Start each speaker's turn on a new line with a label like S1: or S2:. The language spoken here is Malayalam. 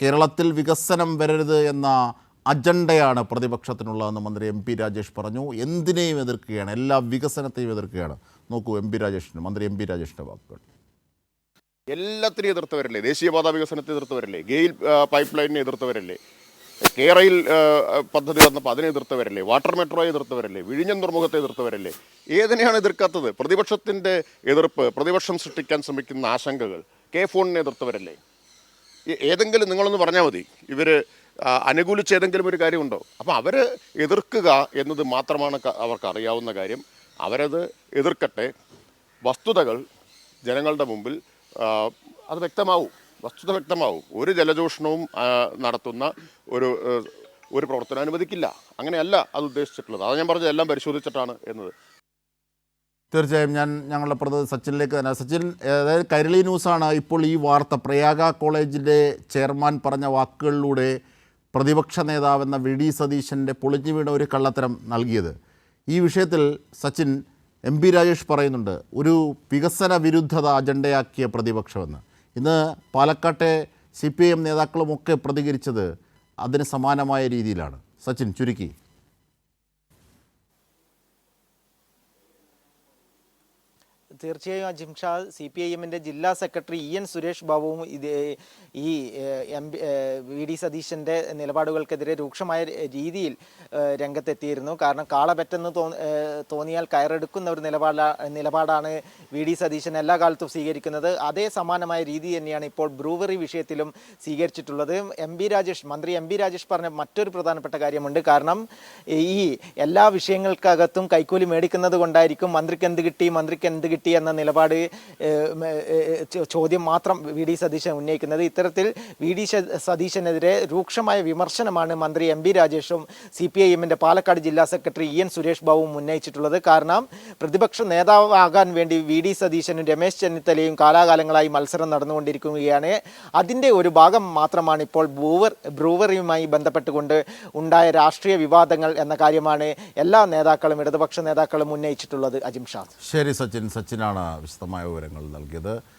S1: കേരളത്തിൽ വികസനം വരരുത് എന്ന അജണ്ടയാണ് പ്രതിപക്ഷത്തിനുള്ളതെന്ന് മന്ത്രി എം പി രാജേഷ് പറഞ്ഞു. എന്തിനേയും എതിർക്കുകയാണ്. എല്ലാ വികസനത്തെയും എതിർക്കുകയാണ്. നോക്കൂ എം പി രാജേഷിന് മന്ത്രി എം പി രാജേഷിന്റെ വാക്കുകൾ.
S2: എല്ലാത്തിനെയും എതിർത്തവരല്ലേ? ദേശീയപാത വികസനത്തെ എതിർത്തവരല്ലേ? ഗെയിൽ പൈപ്പ് ലൈനിനെ എതിർത്തവരല്ലേ? കേരയിൽ പദ്ധതി വന്നപ്പോൾ അതിനെ എതിർത്തവരല്ലേ? വാട്ടർ മെട്രോയെ എതിർത്തവരല്ലേ? വിഴിഞ്ഞം തുറമുഖത്തെ എതിർത്തവരല്ലേ? ഏതിനെയാണ് എതിർക്കാത്തത്? പ്രതിപക്ഷത്തിന്റെ എതിർപ്പ് പ്രതിപക്ഷം സൃഷ്ടിക്കാൻ ശ്രമിക്കുന്ന ആശങ്കകൾ കെ ഫോണിനെ എതിർത്തവരല്ലേ? ഏതെങ്കിലും നിങ്ങളൊന്ന് പറഞ്ഞാൽ മതി. ഇവർ അനുകൂലിച്ച് ഏതെങ്കിലും ഒരു കാര്യമുണ്ടോ? അപ്പോൾ അവർ എതിർക്കുക എന്നത് മാത്രമാണ് അവർക്ക് അറിയാവുന്ന കാര്യം. അവരത് എതിർക്കട്ടെ. വസ്തുതകൾ ജനങ്ങളുടെ മുമ്പിൽ അത് വ്യക്തമാവും. വസ്തുത വ്യക്തമാവും. ഒരു ജലചൂഷണവും നടത്തുന്ന ഒരു ഒരു പ്രവർത്തനം അനുവദിക്കില്ല. അങ്ങനെയല്ല അത് ഉദ്ദേശിച്ചിട്ടുള്ളത്. അത് ഞാൻ പറഞ്ഞത്. എല്ലാം പരിശോധിച്ചിട്ടാണ് എന്നത്.
S1: തീർച്ചയായും ഞാൻ ഞങ്ങളുടെ പ്രതി സച്ചിനിലേക്ക് തന്നെ. സച്ചിൻ അതായത് കൈരളി ന്യൂസാണ് ഇപ്പോൾ ഈ വാർത്ത. പ്രയാഗ കോളേജിന്റെ ചെയർമാൻ പറഞ്ഞ വാക്കുകളിലൂടെ പ്രതിപക്ഷ നേതാവെന്ന വി ഡി സതീശന്റെ പൊളിഞ്ഞു വീണ ഒരു കള്ളത്തരം നൽകിയത്. ഈ വിഷയത്തിൽ സച്ചിൻ എം പി രാജേഷ് പറയുന്നുണ്ട് ഒരു വികസന വിരുദ്ധത അജണ്ടയാക്കിയ പ്രതിപക്ഷമെന്ന്. ഇന്ന് പാലക്കാട്ടെ സി പി എം നേതാക്കളുമൊക്കെ പ്രതികരിച്ചത് അതിന് സമാനമായ രീതിയിലാണ്. സച്ചിൻ ചുരുക്കി.
S3: തീർച്ചയായും അജിംഷാ സി പി ഐ എമ്മിന്റെ ജില്ലാ സെക്രട്ടറി ഇ എൻ സുരേഷ് ബാബുവും ഇത് ഈ എം വി ഡി സതീശന്റെ നിലപാടുകൾക്കെതിരെ രൂക്ഷമായ രീതിയിൽ രംഗത്തെത്തിയിരുന്നു. കാരണം കാളപെറ്റെന്ന് തോന്നിയാൽ കയറെടുക്കുന്ന ഒരു നിലപാടാ നിലപാടാണ് വി ഡി സതീശൻ എല്ലാ കാലത്തും സ്വീകരിക്കുന്നത്. അതേ സമാനമായ രീതി തന്നെയാണ് ഇപ്പോൾ ബ്രൂവറി വിഷയത്തിലും സ്വീകരിച്ചിട്ടുള്ളത്. എം ബി രാജേഷ് മന്ത്രി എം ബി രാജേഷ് പറഞ്ഞ മറ്റൊരു പ്രധാനപ്പെട്ട കാര്യമുണ്ട്. കാരണം ഈ എല്ലാ വിഷയങ്ങൾക്കകത്തും കൈക്കൂലി മേടിക്കുന്നത് കൊണ്ടായിരിക്കും മന്ത്രിക്ക് എന്ത് കിട്ടി മന്ത്രിക്ക് എന്ത് കിട്ടി എന്ന നിലപാട് ചോദ്യം മാത്രം വി ഡി സതീശൻ ഉന്നയിക്കുന്നത്. ഇത്തരത്തിൽ വി ഡി സതീശനെതിരെ രൂക്ഷമായ വിമർശനമാണ് മന്ത്രി എം ബി രാജേഷും സി പി ഐ എമ്മിന്റെ പാലക്കാട് ജില്ലാ സെക്രട്ടറി ഇ എൻ സുരേഷ് ബാബുവും ഉന്നയിച്ചിട്ടുള്ളത്. കാരണം പ്രതിപക്ഷ നേതാവാകാൻ വേണ്ടി വി ഡി സതീശനും രമേശ് ചെന്നിത്തലയും കാലാകാലങ്ങളായി മത്സരം നടന്നുകൊണ്ടിരിക്കുകയാണ്. അതിന്റെ ഒരു ഭാഗം മാത്രമാണ് ഇപ്പോൾ ബ്രൂവർ ബ്രൂവറിയുമായി ബന്ധപ്പെട്ടുകൊണ്ട് ഉണ്ടായ രാഷ്ട്രീയ വിവാദങ്ങൾ എന്ന കാര്യമാണ് എല്ലാ നേതാക്കളും ഇടതുപക്ഷ നേതാക്കളും ഉന്നയിച്ചിട്ടുള്ളത്. അജിം ഷാ.
S1: ശരി സച്ചിൻ സച്ചിൻ. സച്ചിനാണ് വിശദമായ വിവരങ്ങൾ നൽകിയത്.